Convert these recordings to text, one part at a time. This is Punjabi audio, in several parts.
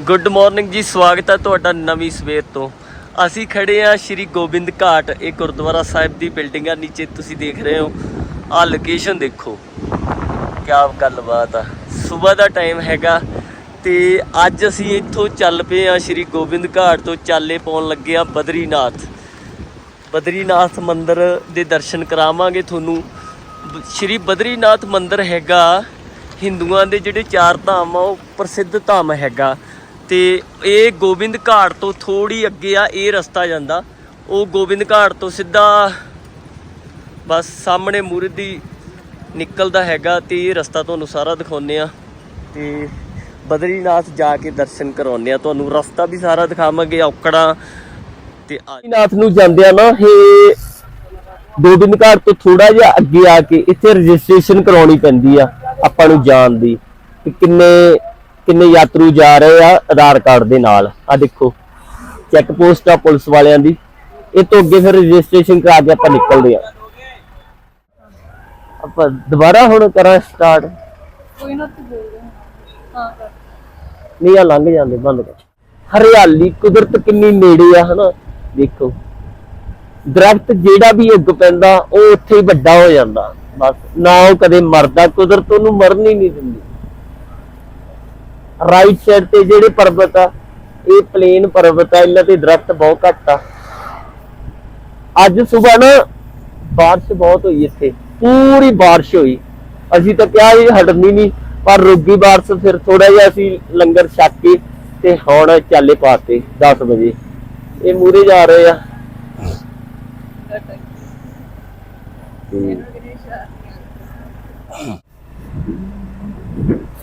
ਗੁੱਡ ਮਾਰਨਿੰਗ ਜੀ, ਸਵਾਗਤ ਹੈ ਤੁਹਾਡਾ ਨਵੀਂ ਸਵੇਰ ਤੋਂ। ਅਸੀਂ ਖੜੇ ਆ ਸ਼੍ਰੀ ਗੋਬਿੰਦ ਘਾਟ, ਇਹ ਗੁਰਦੁਆਰਾ ਸਾਹਿਬ ਦੀ ਬਿਲਡਿੰਗ ਆ, ਨੀਚੇ ਤੁਸੀਂ ਦੇਖ ਰਹੇ ਹੋ। ਆ ਲੋਕੇਸ਼ਨ ਦੇਖੋ। ਕਿਆ ਗੱਲਬਾਤ ਆ। ਸਵੇਰ ਦਾ ਟਾਈਮ ਹੈਗਾ ਤੇ ਅੱਜ ਅਸੀਂ ਇੱਥੋਂ ਚੱਲ ਪਏ ਆ ਸ਼੍ਰੀ ਗੋਬਿੰਦ ਘਾਟ ਤੋਂ ਚਾਲੇ ਪਾਉਣ ਲੱਗੇ ਆ ਬਦਰੀਨਾਥ। ਬਦਰੀਨਾਥ ਮੰਦਿਰ ਦੇ ਦਰਸ਼ਨ ਕਰਾਵਾਂਗੇ ਤੁਹਾਨੂੰ। ਬ- ਸ਼੍ਰੀ ਬਦਰੀਨਾਥ ਮੰਦਿਰ ਹੈਗਾ, ਹਿੰਦੂਆਂ ਦੇ ਜਿਹੜੇ ਚਾਰ ਧਾਮ ਆ, ਉਹ ਪ੍ਰਸਿੱਧ ਧਾਮ ਹੈਗਾ। ਤੇ ਇਹ ਗੋਬਿੰਦ ਘਾਟ ਤੋਂ ਥੋੜੀ ਅੱਗੇ ਆ, ਇਹ ਰਸਤਾ ਜਾਂਦਾ। ਉਹ ਗੋਬਿੰਦ ਘਾਟ ਤੋਂ ਸਿੱਧਾ ਬਸ ਸਾਹਮਣੇ ਮੂਰਤ ਦੀ ਨਿਕਲਦਾ ਹੈਗਾ ਤੇ ਇਹ ਰਸਤਾ ਤੁਹਾਨੂੰ ਸਾਰਾ ਦਿਖਾਉਂਦੇ ਆ ਤੇ ਬਦਰੀਨਾਥ ਜਾ ਕੇ ਦਰਸ਼ਨ ਕਰਾਉਂਦੇ ਆ ਤੁਹਾਨੂੰ ਰਸਤਾ ਵੀ ਸਾਰਾ ਦਿਖਾਵਾਂਗੇ, ਔਕੜਾਂ ਤੇ ਬਦਰੀਨਾਥ ਨੂੰ ਜਾਂਦੇ ਆ ਨਾ, ਇਹ ਗੋਬਿੰਦ ਘਾਟ ਤੋਂ ਥੋੜਾ ਜਿਹਾ ਅੱਗੇ ਆ ਕੇ ਇੱਥੇ ਰਜਿਸਟ੍ਰੇਸ਼ਨ ਕਰਾਉਣੀ ਪੈਂਦੀ ਆ ਆਪਾਂ ਨੂੰ ਜਾਣ ਦੀ। ਕਿ ਕਿੰਨੇ ਕਿੰਨੇ ਯਾਤਰੂ ਜਾ ਰਹੇ ਆ ਆਧਾਰ ਕਾਰਡ ਦੇ ਨਾਲ? ਆ ਦੇਖੋ ਚੈੱਕ ਪੋਸਟ ਆ ਪੁਲਿਸ ਵਾਲਿਆਂ ਦੀ। ਇਹ ਤੋਂ ਅੱਗੇ ਫਿਰ ਰਜਿਸਟ੍ਰੇਸ਼ਨ ਕਰਾ ਕੇ ਆਪਾਂ ਨਿਕਲਦੇ ਆ। ਆਪਾਂ ਦੁਬਾਰਾ ਹੁਣ ਕਰਾਂ ਸਟਾਰਟ ਕੋਈ ਨਾ ਤੂੰ ਬੋਲ ਹਾਂ ਕਰ। ਨਹੀਂ ਆ ਲੰਘ ਜਾਂਦੇ ਬੰਦ ਕਰ। ਹਰਿਆਲੀ ਕੁਦਰਤ ਕਿੰਨੀ ਨੇੜੇ ਆ ਹਨਾ? ਦੇਖੋ। ਦਰਖਤ ਜਿਹੜਾ ਵੀ ਉੱਗ ਪੈਂਦਾ ਉਹ ਉੱਥੇ ਹੀ ਵੱਡਾ ਹੋ ਜਾਂਦਾ। ਬਸ ਨਾ ਉਹ ਕਦੇ ਮਰਦਾ। ਕੁਦਰਤ ਉਹਨੂੰ ਮਰਨ ਹੀ ਨਹੀਂ ਦਿੰਦੀ। ਰਾਈਟ ਸਾਈਡ ਤੇ ਜਿਹੜੇ ਪਰਬਤ ਆ ਇਹ ਪਲੇਨ ਪਰਬਤ ਆ ਇਹਨਾਂ ਤੇ ਦਰਖਤ ਬਹੁਤ ਘੱਟ ਆ। ਅੱਜ ਸਵੇਰ ਨਾ ਬਾਰਿਸ਼ ਬਹੁਤ ਹੋਈ ਇੱਥੇ ਪੂਰੀ ਬਾਰਿਸ਼ ਹੋਈ। ਅਸੀਂ ਤਾਂ ਕਿਹਾ ਇਹ ਹਟਣੀ ਨਹੀਂ ਪਰ ਗਈ ਬਾਰਿਸ਼ ਫਿਰ ਥੋੜਾ ਜਿਹਾ ਅਸੀਂ ਲੰਗਰ ਛਕ ਕੇ ਤੇ ਹੁਣ ਚਾਲੇ ਪਾਤੇ 10 ਵਜੇ। ਇਹ ਮੂਰੇ ਜਾ ਰਹੇ ਆ।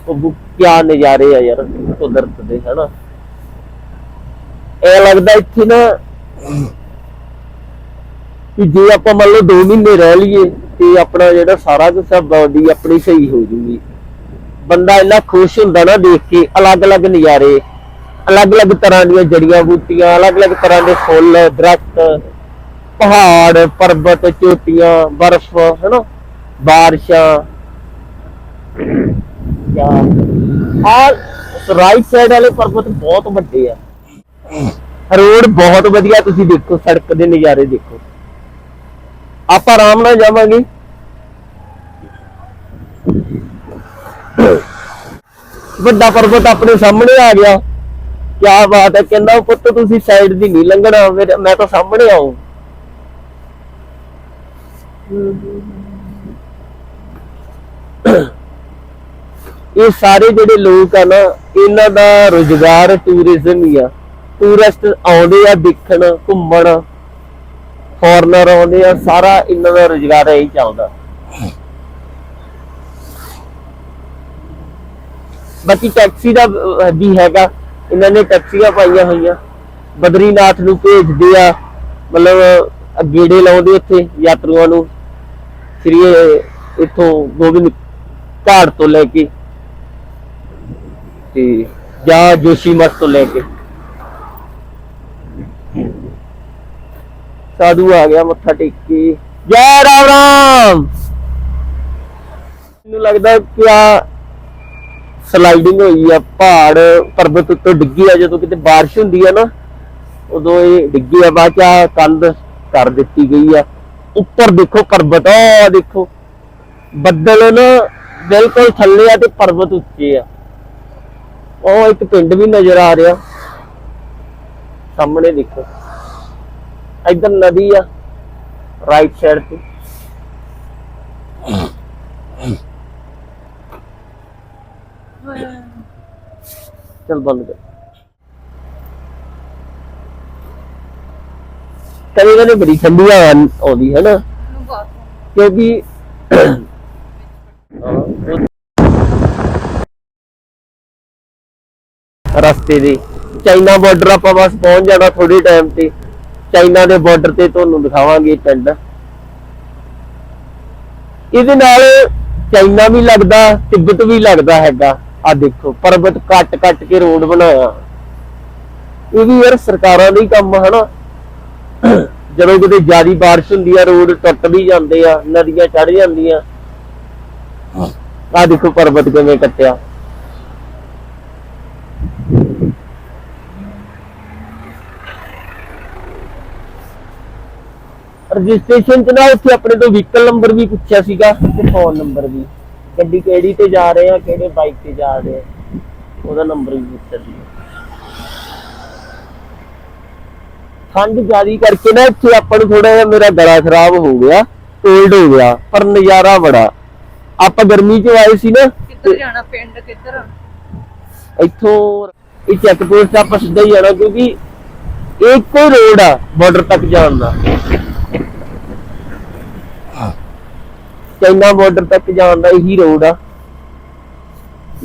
ਉਹ ਕਿਆ ਨਜ਼ਾਰੇ ਆ ਯਾਰ, ਕੁਦਰਤ ਦੇ, ਹਨਾ? ਇਹ ਲੱਗਦਾ ਇੱਥੇ ਨਾ ਕਿ ਜੇ ਆਪਾਂ ਮੰਨ ਲਓ 2 ਮਹੀਨੇ ਰਹਿ ਲਈਏ, ਤੇ ਆਪਣਾ ਜਿਹੜਾ ਸਾਰਾ ਕੁਝ ਬਾਡੀ ਆਪਣੀ ਸਹੀ ਹੋ ਜੂਗੀ। ਬੰਦਾ ਇੰਨਾ ਖੁਸ਼ ਹੁੰਦਾ ਨਾ ਦੇਖ ਕੇ, ਅਲੱਗ-ਅਲੱਗ ਨਜ਼ਾਰੇ, ਅਲੱਗ-ਅਲੱਗ ਤਰ੍ਹਾਂ ਦੀਆਂ ਜੜੀਆਂ ਬੂਟੀਆਂ, ਅਲੱਗ-ਅਲੱਗ ਤਰ੍ਹਾਂ ਦੇ ਫੁੱਲ, ਦਰਖਤ, ਪਹਾੜ, ਪਰਬਤ, ਚੋਟੀਆਂ, ਬਰਫ਼, ਹਨਾ? ਬਾਰਿਸ਼ਾਂ ਆ ਰਾਈਟ ਸਾਈਡ ਵਾਲੇ ਪਰਬਤ ਬਹੁਤ ਵੱਡੇ ਆ। ਰੋਡ ਬਹੁਤ ਵਧੀਆ, ਤੁਸੀਂ ਦੇਖੋ, ਸੜਕ ਦੇ ਨਜ਼ਾਰੇ ਦੇਖੋ। ਆਪਾਂ ਆਰਾਮ ਨਾਲ ਜਾਵਾਂਗੇ। ਵੱਡਾ ਪਰਬਤ ਆਪਣੇ ਸਾਹਮਣੇ ਆ ਗਿਆ। ਕੀ ਬਾਤ ਹੈ, ਕਹਿੰਦਾ ਪੁੱਤ ਤੁਸੀਂ ਸਾਈਡ ਦੀ ਨਹੀਂ ਲੰਘਣਾ, ਫਿਰ ਮੈਂ ਤਾਂ ਸਾਹਮਣੇ ਆਉਂ ਇਹ ਸਾਰੇ ਜਿਹੜੇ ਲੋਕ ਆ ਨਾ ਇਹਨਾਂ ਦਾ ਰੋਜ਼ਗਾਰ ਟੂਰਿਜ਼ਮ ਹੀ ਆ। ਟੂਰਿਸਟ ਆਉਂਦੇ ਆ ਦੇਖਣ ਘੁੰਮਣ ਫੋਰਨਰ ਆਉਂਦੇ ਆ ਸਾਰਾ ਇਹਨਾਂ ਦਾ ਰੋਜ਼ਗਾਰ ਇਹੀ ਚੱਲਦਾ। ਬਾਕੀ ਟੈਕਸੀ ਦਾ ਵੀ ਹੈਗਾ ਇਹਨਾਂ ਨੇ ਟੈਕਸੀਆਂ ਪਾਈਆਂ ਹੋਈਆਂ। ਬਦਰੀਨਾਥ ਨੂੰ ਭੇਜਦੇ ਆ ਮਤਲਬ ਗੇੜੇ ਲਾਉਂਦੇ ਉੱਥੇ ਯਾਤਰੂਆਂ ਨੂੰ। ਸ੍ਰੀ ਅਹ, ਇੱਥੋਂ ਗੋਬਿੰਦ ਘਾਟ ਤੋਂ ਲੈ ਕੇ ਤੇ ਜਾਂ ਜੋਸ਼ੀ ਮਠ ਤੋਂ ਲੈ ਕੇ। ਸਾਧੂ ਆ ਗਿਆ ਮੱਥਾ ਟੇਕ। ਕੇ ਜੈ ਰਾਮ ਰਾਮ। ਮੈਨੂੰ ਲੱਗਦਾ ਕਿ ਆ ਸਲਾਈਡਿੰਗ ਹੋਈ ਆ, ਪਹਾੜ ਪਰਬਤ ਉੱਤੇ ਡਿੱਗੀ ਆ। ਜਦੋਂ ਕਿਤੇ ਬਾਰਿਸ਼ ਹੁੰਦੀ ਆ ਨਾ, ਉਦੋਂ ਇਹ ਡਿੱਗੀ ਆ। ਬਾਅਦ ਚ ਕੰਧ ਕਰ ਦਿੱਤੀ ਗਈ ਆ। ਉੱਪਰ ਦੇਖੋ ਪਰਬਤ ਆ ਦੇਖੋ। ਬੱਦਲ ਨਾ ਬਿਲਕੁਲ ਥੱਲੇ ਆ ਤੇ ਪਰਬਤ ਉੱਚੇ ਆ। ਉਹ ਇੱਕ ਪਿੰਡ ਵੀ ਨਜ਼ਰ ਆ ਰਿਹਾ। ਸਾਹਮਣੇ ਦੇਖੋ। ਇਧਰ ਨਦੀ ਆ ਰਾਈਟ ਸਾਈਡ ਤੇ। ਚਲ ਬੰਦ ਕਰ। ਕਦੇ ਕਦੇ ਬੜੀ ਠੰਡੀ ਹਵਾ ਆਉਂਦੀ ਹੈ ਨਾ। ਕਿਉਂਕਿ ਰਸਤੇ ਦੇ। ਚਾਈਨਾ ਬਾਰਡਰ ਆਪਾਂ ਬਸ ਪਹੁੰਚ ਜਾਣਾ ਥੋੜੇ ਟਾਈਮ ਤੇ। ਚਾਈਨਾ ਦੇ ਬਾਰਡਰ ਤੇ ਤੁਹਾਨੂੰ ਦਿਖਾਵਾਂਗੇ ਪਿੰਡ। ਇਹਦੇ ਨਾਲ ਚਾਈਨਾ ਵੀ ਲੱਗਦਾ, ਤਿੱਬਤ ਵੀ ਲੱਗਦਾ ਹੈਗਾ। ਆ ਦੇਖੋ, ਪਰਬਤ ਕੱਟ ਕੱਟ ਕੇ ਰੋਡ ਬਣਾਇਆ। ਇਹ ਵੀ ਯਾਰ ਸਰਕਾਰਾਂ ਦਾ ਹੀ ਕੰਮ ਹਨਾ? ਜਦੋਂ ਕਿਤੇ ਜ਼ਿਆਦੀ ਬਾਰਿਸ਼ ਹੁੰਦੀ ਆ ਰੋਡ ਟੁੱਟ ਵੀ ਜਾਂਦੇ ਆ, ਨਦੀਆਂ ਚੜ ਜਾਂਦੀਆਂ। ਆ ਦੇਖੋ ਪਰਬਤ ਕਿਵੇਂ ਕੱਟਿਆ। ਰਜਿਸਟ੍ਰੇਸ਼ਨ ਚ ਨਾ ਉੱਥੇ ਆਪਣੇ ਤੋਂ ਵਹੀਕਲ ਨੰਬਰ ਵੀ ਪੁੱਛਿਆ ਸੀਗਾ ਤੇ ਫੋਨ ਨੰਬਰ ਵੀ। ਗੱਡੀ ਕਿਹੜੀ ਤੇ ਜਾ ਰਹੇ ਆ ਕਿਹੜੇ ਬਾਈਕ ਤੇ ਜਾ ਰਹੇ ਆ ਉਹਦਾ ਨੰਬਰ ਵੀ ਪੁੱਛਿਆ ਸੀ। ਠੰਡ ਜ਼ਿਆਦੀ ਕਰਕੇ ਨਾ ਇੱਥੇ ਆਪਾਂ ਨੂੰ ਥੋੜਾ ਜਿਹਾ ਮੇਰਾ ਗਲਾ ਖਰਾਬ ਹੋ ਗਿਆ ਕੋਲਡ ਹੋ ਗਿਆ ਪਰ ਨਜ਼ਾਰਾ ਬੜਾ। ਆਪਾਂ ਗਰਮੀ ਚ ਆਏ ਸੀ ਨਾ ਕਿੱਧਰ ਜਾਣਾ ਪਿੰਡ ਕਿੱਧਰ ਇੱਥੋਂ ਇਹ ਚੈੱਕ ਪੋਸਟ ਆਪਾਂ ਸਿੱਧਾ ਹੀ ਜਾਣਾ ਕਿਉਂਕਿ ਇੱਕੋ ਰੋਡ ਆ ਬਾਰਡਰ ਤੱਕ ਜਾਣ ਦਾ। ਚਾਈਨਾ ਬਾਰਡਰ ਤੱਕ ਜਾਣ ਦਾ ਇਹੀ ਰੋਡ ਆ।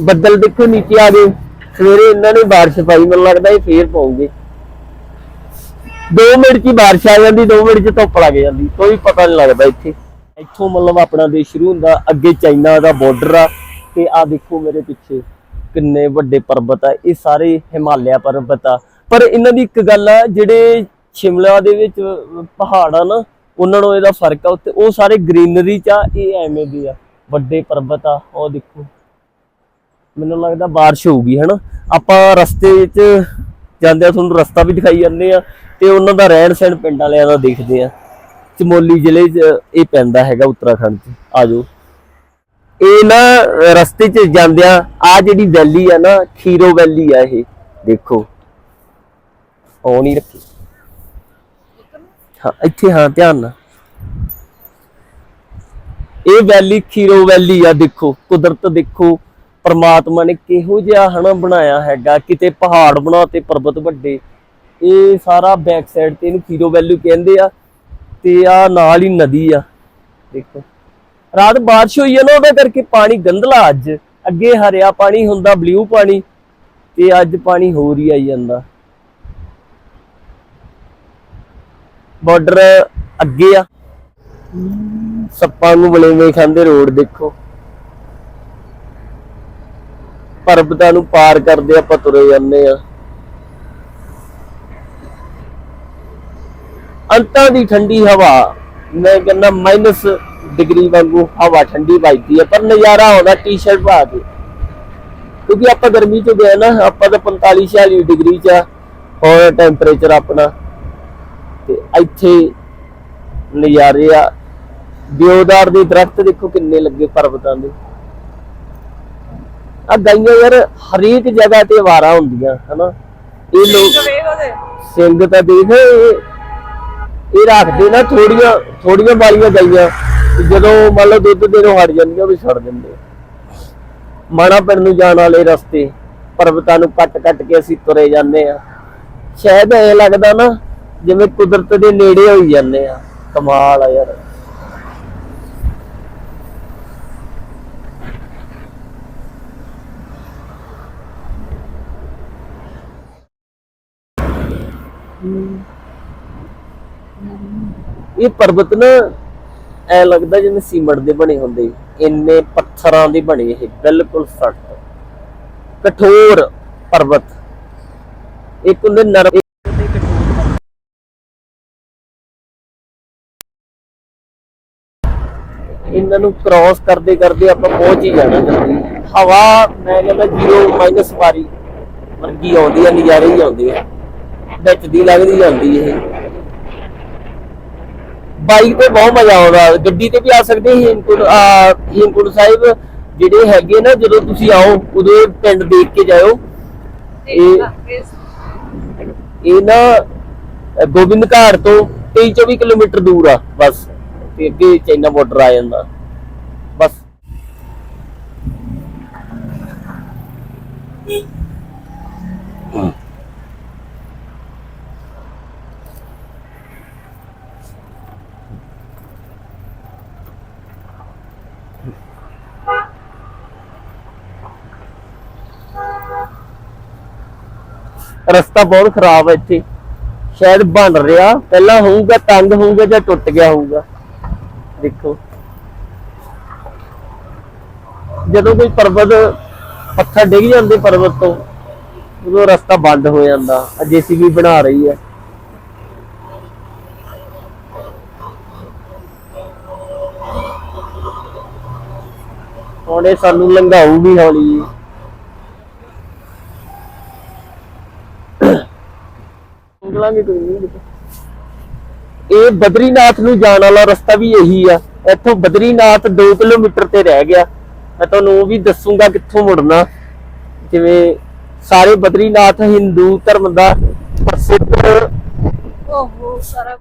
ਬੱਦਲ ਦੇਖੋ ਨੀਚੇ ਆ ਗਏ। ਸਵੇਰੇ ਇਹਨਾਂ ਨੇ ਬਾਰਿਸ਼ ਪਾਈ, ਮੈਨੂੰ ਲੱਗਦਾ ਇਹ ਫੇਰ ਪਾਉਂਗੇ 2 ਮਿੰਟ 'ਚ ਹੀ ਆ ਜਾਂਦੀ 2 ਮਿੰਟ 'ਚ ਧੁੱਪ ਲੱਗ ਜਾਂਦੀ। ਕੋਈ ਪਤਾ ਨਹੀਂ ਲੱਗਦਾ ਇੱਥੇ। ਇੱਥੋਂ ਮਤਲਬ ਆਪਣਾ ਦੇਸ਼ ਸ਼ੁਰੂ ਹੁੰਦਾ, ਅੱਗੇ ਚਾਈਨਾ ਦਾ ਬਾਰਡਰ ਆ। ਤੇ ਆ ਦੇਖੋ ਮੇਰੇ ਪਿੱਛੇ, ਕਿੰਨੇ ਵੱਡੇ ਪਰਬਤ ਆ। ਇਹ ਸਾਰੇ ਹਿਮਾਲਿਆ ਪਰਬਤ ਆ। ਪਰ ਇਹਨਾਂ ਦੀ ਇੱਕ ਗੱਲ ਆ, ਜਿਹੜੇ ਸ਼ਿਮਲਾ ਦੇ ਵਿੱਚ ਪਹਾੜ ਆ ਨਾ ਉਹਨਾਂ ਨੂੰ ਇਹਦਾ ਫ਼ਰਕ ਆ ਉੱਤੇ ਉਹ ਸਾਰੇ ਗ੍ਰੀਨਰੀ ਚ ਆ, ਇਹ ਐਵੇਂ ਦੇ ਆ। ਵੱਡੇ ਪਰਬਤ ਆ, ਉਹ ਦੇਖੋ। ਮੈਨੂੰ ਲੱਗਦਾ ਬਾਰਿਸ਼ ਹੋਊਗੀ, ਹਨਾ? ਆਪਾਂ ਰਸਤੇ ਵਿੱਚ ਜਾਂਦੇ ਆ, ਤੁਹਾਨੂੰ ਰਸਤਾ ਵੀ ਦਿਖਾਈ ਜਾਂਦੇ ਆ ਤੇ ਉਹਨਾਂ ਦਾ ਰਹਿਣ ਸਹਿਣ ਪਿੰਡ ਵਾਲਿਆਂ ਦਾ ਦੇਖਦੇ ਆ। ਚਮੋਲੀ ਜ਼ਿਲ੍ਹੇ 'ਚ ਇਹ ਪੈਂਦਾ ਹੈਗਾ ਉੱਤਰਾਖੰਡ 'ਚ। ਆਜੋ ਇਹ ਨਾ ਰਸਤੇ 'ਚ ਜਾਂਦਿਆਂ ਆ ਜਿਹੜੀ ਵੈਲੀ ਆ ਨਾ, ਖੀਰੋ ਵੈਲੀ ਆ ਇਹ। ਦੇਖੋ। ਉਹ ਨਹੀਂ ਰੱਖੀ। ਹਾਂ, ਇੱਥੇ ਹਾਂ, ਧਿਆਨ ਨਾਲ। ਇਹ ਵੈਲੀ ਖੀਰੋ ਵੈਲੀ ਆ, ਦੇਖੋ, ਕੁਦਰਤ ਦੇਖੋ, ਪਰਮਾਤਮਾ ਨੇ ਕਿਹੋ ਜਿਹਾ ਹਨਾ ਬਣਾਇਆ ਹੈਗਾ, ਕਿਤੇ ਪਹਾੜ ਬਣਾਤੇ ਪਰਬਤ ਵੱਡੇ। ਇਹ ਸਾਰਾ ਬੈਕ ਸਾਈਡ ਤੇ ਇਹਨੂੰ ਖੀਰੋ ਵੈਲੀ ਕਹਿੰਦੇ ਆ, ਤੇ ਆ ਨਾਲ ਹੀ ਨਦੀ ਆ, ਦੇਖੋ। ਰਾਤ ਬਾਰਿਸ਼ ਹੋਈ ਆ ਨਾ, ਉਹਦੇ ਕਰਕੇ ਪਾਣੀ ਗੰਧਲਾ ਅੱਜ। ਅੱਗੇ ਹਰਿਆ ਪਾਣੀ ਹੁੰਦਾ ਬਲੂ ਪਾਣੀ, ਤੇ ਅੱਜ ਪਾਣੀ ਹੋਰ ਹੀ ਆਈ ਜਾਂਦਾ। ਬਾਰਡਰ ਅੱਗੇ ਆ। ਸੱਪਾਂ ਨੂੰ ਬਲੇਵੇਂ ਖਾਂਦੇ ਰੋਡ ਦੇਖੋ। ਪਰਬਤਾਂ ਨੂੰ ਪਾਰ ਕਰਦੇ ਆਪਾਂ ਤੁਰੇ ਜਾਂਦੇ ਆ। ਅੰਤਾਂ ਦੀ ਠੰਡੀ ਹਵਾ, ਮੈਂ ਕਹਿੰਦਾ ਮਾਈਨਸ ਡਿਗਰੀ ਵਾਂਗੂ ਹਵਾ ਠੰਡੀ ਵੱਜਦੀ ਹੈ ਪਰ ਨਜ਼ਾਰਾ ਆਉਂਦਾ ਟੀ-ਸ਼ਰਟ ਪਾ ਕੇ। ਕਿਉਂਕਿ ਆਪਾਂ ਗਰਮੀ ਚ ਗਏ ਨਾ, ਆਪਾਂ ਤਾਂ 45 46 ਡਿਗਰੀ ਚ ਆ। ਹੋਰ ਟੈਂਪਰੇਚਰ ਆਪਣਾ। ਇੱਥੇ ਨਜ਼ਾਰੇ ਆ। ਦਿਓਦਾਰ ਦੇ ਦਰਖਤ ਦੇਖੋ ਕਿੰਨੇ ਲੱਗੇ ਪਰਬਤਾਂ ਦੇ। ਆ ਗਾਈਆਂ ਯਾਰ ਹਰੇਕ ਜਗ੍ਹਾ ਤੇ ਵਾਰਾ ਹੁੰਦੀਆਂ ਹਨਾ? ਇਹ ਲੋਕ ਸਿੰਘ ਤਾਂ ਦੇਖ ਇਹ ਰੱਖਦੇ ਨਾ ਥੋੜੀਆਂ ਥੋੜੀਆਂ ਵਾਲੀਆਂ ਗਾਈਆਂ ਜਦੋਂ ਮੰਨ ਲਓ ਦੁੱਧ ਦੇਣੋਂ ਹਟ ਜਾਂਦੀਆਂ ਉਹ ਵੀ ਛੱਡ ਦਿੰਦੇ। ਮਾਣਾ ਪਿੰਡ ਨੂੰ ਜਾਣ ਵਾਲੇ ਰਸਤੇ ਪਰਬਤਾਂ ਨੂੰ ਕੱਟ ਕੱਟ ਕੇ ਅਸੀਂ ਤੁਰੇ ਜਾਂਦੇ ਆ ਸ਼ਾਇਦ ਐ ਲੱਗਦਾ ਨਾ ਜਿਵੇਂ ਕੁਦਰਤ ਦੇ ਨੇੜੇ ਹੋਈ ਜਾਂਦੇ ਆ। ਕਮਾਲ ਆ ਯਾਰ। ਇਹ ਪਰਬਤ ਨਾ ਐ ਲੱਗਦਾ ਜਿਵੇਂ ਸੀਮਟ ਦੇ ਬਣੇ ਹੁੰਦੇ। ਇੰਨੇ ਪੱਥਰਾਂ ਦੇ ਬਣੇ ਇਹ, ਬਿਲਕੁਲ ਸਖਤ ਕਠੋਰ ਪਰਬਤ। ਇੱਕ ਹੁੰਦੇ ਨਰਮ ਇਹਨਾਂ ਨੂੰ ਕ੍ਰਾਸ ਕਰਦੇ ਕਰਦੇ ਆਪਾਂ ਪਹੁੰਚ ਹੀ ਜਾਣਾ ਜਲਦੀ ਹਵਾ ਮੈਂ ਕਹਿੰਦਾ 0 ਮਾਈਨਸ ਵਾਰੀ ਵਰਗੀ ਆਉਂਦੀ ਆ ਨਜ਼ਾਰੇ ਹੀ ਆਉਂਦੇ ਆ। ਵਿੱਚ ਦੀ ਲੱਗਦੀ ਜਾਂਦੀ ਇਹ। ਬਾਈਕ ਤੇ ਬਹੁਤ ਮਜ਼ਾ ਆਉਂਦਾ ਗੱਡੀ ਤੇ ਵੀ ਆ ਸਕਦੇ ਆ ਹੇਮਕੁੰਟ ਸਾਹਿਬ। ਜਿਹੜੇ ਹੈਗੇ ਨਾ ਜਦੋਂ ਤੁਸੀਂ ਆਓ ਉਦੋਂ ਪਿੰਡ ਦੇਖ ਕੇ ਜਾਇਓ। ਇਹ ਇਹ ਨਾ ਗੋਬਿੰਦ ਘਾਟ ਤੋਂ 23 24 ਕਿਲੋਮੀਟਰ ਦੂਰ ਆ ਬਸ। ਤੇ ਅੱਗੇ ਚਾਈਨਾ ਬਾਰਡਰ ਆ ਜਾਂਦਾ ਬਸ ਰਸਤਾ ਬਹੁਤ ਖਰਾਬ ਹੈ ਇੱਥੇ। ਸ਼ਾਇਦ ਬਣ ਰਿਹਾ। ਪਹਿਲਾਂ ਹੋਊਗਾ, ਤੰਗ ਹੋਊਗਾ ਜਾਂ ਟੁੱਟ ਗਿਆ ਹੋਊਗਾ। ਦੇਖੋ। ਜਦੋਂ ਕੋਈ ਪਰਬਤ ਪੱਥਰ ਡਿੱਗ ਜਾਂਦੇ ਪਰਬਤ ਤੋਂ ਉਦੋਂ ਰਸਤਾ ਬੰਦ ਹੋ ਜਾਂਦਾ ਜੀਸੀਬੀ ਬਣਾ ਰਹੀ ਹੈ। ਹੁਣ ਇਹ ਸਾਨੂੰ ਲੰਘਾਊ ਵੀ ਹੌਲੀ। ਵੀ ਕੋਈ ਨਹੀਂ ਇਹ ਬਦਰੀਨਾਥ ਨੂੰ ਜਾਣ ਵਾਲਾ ਰਸਤਾ ਵੀ ਇਹੀ ਆ। ਇੱਥੋਂ ਬਦਰੀਨਾਥ 2 ਕਿਲੋਮੀਟਰ ਤੇ ਰਹਿ ਗਿਆ। ਮੈਂ ਤੁਹਾਨੂੰ ਉਹ ਵੀ ਦੱਸੂਗਾ ਕਿੱਥੋਂ ਮੁੜਨਾ। ਜਿਵੇਂ ਸਾਰੇ ਬਦਰੀਨਾਥ ਹਿੰਦੂ ਧਰਮ ਦਾ ਪ੍ਰਸਿੱਧ ਓਹੋ ਸਾਰਾ।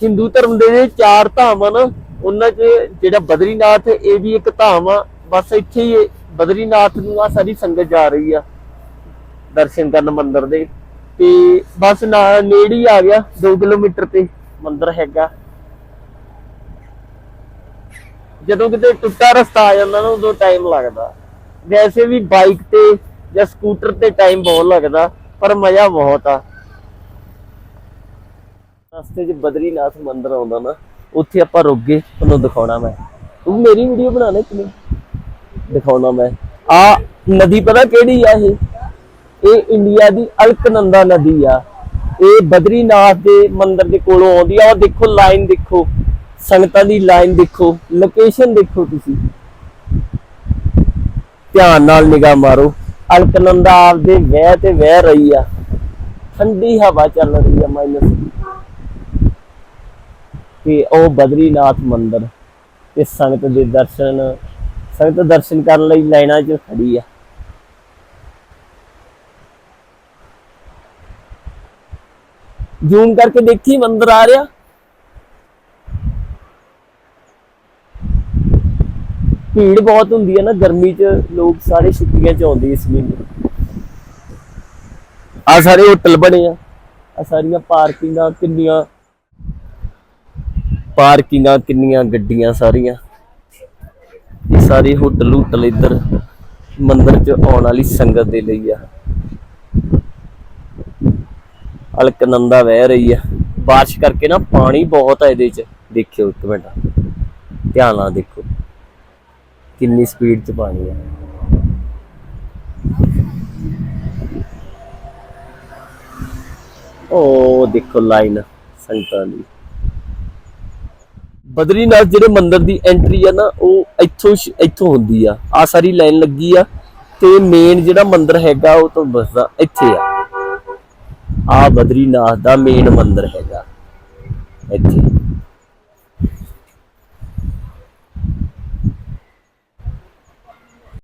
ਹਿੰਦੂ ਧਰਮ ਦੇ ਜਿਹੜੇ ਚਾਰ ਧਾਮ ਆ ਨਾ ਉਹਨਾਂ 'ਚ ਜਿਹੜਾ ਬਦਰੀਨਾਥ ਇਹ ਵੀ ਇੱਕ ਧਾਮ ਆ। ਬਸ ਇੱਥੇ ਹੀ ਬਦਰੀਨਾਥ ਨੂੰ ਆ ਸਾਰੀ ਸੰਗਤ ਜਾ ਰਹੀ ਆ ਦਰਸ਼ਨ ਕਰਨ ਮੰਦਿਰ ਦੇ। ਤੇ ਬਸ ਨਾਲ ਨੇੜੇ ਹੀ ਆ ਗਿਆ 2 ਕਿਲੋਮੀਟਰ ਤੇ ਮੰਦਿਰ ਹੈਗਾ। ਜਦੋਂ ਕਿਤੇ ਟੁੱਟਾ ਰਸਤਾ ਆ ਜਾਂਦਾ ਨਾ, ਉਦੋਂ ਟਾਈਮ ਲੱਗਦਾ। ਵੈਸੇ ਵੀ ਬਾਈਕ ਤੇ ਜਾਂ ਸਕੂਟਰ ਤੇ ਟਾਈਮ ਬਹੁਤ ਲੱਗਦਾ, ਪਰ ਮਜ਼ਾ ਬਹੁਤ ਆ। ਰਸਤੇ 'ਚ ਬਦਰੀਨਾਥ ਮੰਦਿਰ ਆਉਂਦਾ ਨਾ, ਉੱਥੇ ਆਪਾਂ ਰੁਕ ਗਏ, ਤੁਹਾਨੂੰ ਦਿਖਾਉਣਾ ਮੈਂ। ਤੂੰ ਮੇਰੀ ਵੀਡੀਓ ਬਣਾ ਲੈ ਕਿ ਦਿਖਾਉਣਾ ਮੈਂ। ਆ ਨਦੀ ਪਤਾ ਕਿਹੜੀ ਆ ਇਹ? ਇਹ ਇੰਡੀਆ ਦੀ ਅਲਕਨੰਦਾ ਨਦੀ ਆ। ਇਹ ਬਦਰੀਨਾਥ ਦੇ ਮੰਦਿਰ ਦੇ ਕੋਲੋਂ ਆਉਂਦੀ ਆ। ਉਹ ਦੇਖੋ ਲਾਈਨ ਦੇਖੋ। ਸੰਗਤਾਂ ਦੀ ਲਾਈਨ ਦੇਖੋ ਲੋਕੇਸ਼ਨ ਦੇਖੋ ਤੁਸੀਂ। ਧਿਆਨ ਨਾਲ ਨਿਗਾਹ ਮਾਰੋ। ਅਲਕਨੰਦਾ ਆਪਦੇ ਵਹਿ ਤੇ ਵਹਿ ਰਹੀ ਆ। ਠੰਡੀ ਹਵਾ ਚੱਲ ਰਹੀ ਆ ਮਾਈਨਸ ਤੇ ਉਹ ਬਦਰੀਨਾਥ ਮੰਦਿਰ ਤੇ ਸੰਗਤ ਦੇ ਦਰਸ਼ਨ, ਸੰਗਤ ਦਰਸ਼ਨ ਕਰਨ ਲਈ ਲਾਈਨਾਂ 'ਚ ਖੜੀ ਆ। ਜ਼ੂਮ ਕਰਕੇ ਦੇਖੀ ਮੰਦਿਰ ਆ ਰਿਹਾ। ਭੀੜ ਬਹੁਤ ਹੁੰਦੀ ਹੈ ਨਾ, ਗਰਮੀ 'ਚ ਲੋਕ ਸਾਰੇ ਛੁੱਟੀਆਂ 'ਚ ਆਉਂਦੇ ਇਸ ਮਹੀਨੇ। ਆ ਸਾਰੇ ਹੋਟਲ ਬਣੇ ਆ। ਆ ਸਾਰੀਆਂ ਪਾਰਕਿੰਗਾਂ ਕਿੰਨੀਆਂ ਪਾਰਕਿੰਗਾਂ ਕਿੰਨੀਆਂ ਗੱਡੀਆਂ ਸਾਰੀਆਂ। ਇਹ ਸਾਰੇ ਹੋਟਲ ਹੋਟਲ ਇੱਧਰ ਮੰਦਿਰ 'ਚ ਆਉਣ ਵਾਲੀ ਸੰਗਤ ਦੇ ਲਈ ਆ। ਅਲਕਨੰਦਾ ਵਹਿ ਰਹੀ ਆ। ਬਾਰਿਸ਼ ਕਰਕੇ ਨਾ ਪਾਣੀ ਬਹੁਤ ਆ ਇਹਦੇ 'ਚ। ਦੇਖਿਓ ਇੱਕ ਮਿੰਟ। ਧਿਆਨ ਨਾਲ ਦੇਖੋ। ਕਿੰਨੀ ਸਪੀਡ 'ਚ ਪਾਣੀ ਆ। ਉਹ ਦੇਖੋ ਲਾਈਨ ਸੰਗਤਾਂ ਦੀ। ਬਦਰੀਨਾਥ ਜਿਹੜੇ ਮੰਦਿਰ ਦੀ ਐਂਟਰੀ ਆ ਨਾ, ਉਹ ਇੱਥੋਂ ਇੱਥੋਂ ਹੁੰਦੀ ਆ। ਆ ਸਾਰੀ ਲਾਈਨ ਲੱਗੀ ਆ ਤੇ ਮੇਨ ਜਿਹੜਾ ਮੰਦਿਰ ਹੈਗਾ, ਉਹ ਤੋਂ ਬਸਦਾ ਇੱਥੇ ਆ। ਆ ਬਦਰੀਨਾਥ ਦਾ ਮੇਨ ਮੰਦਿਰ ਹੈਗਾ, ਇੱਥੇ।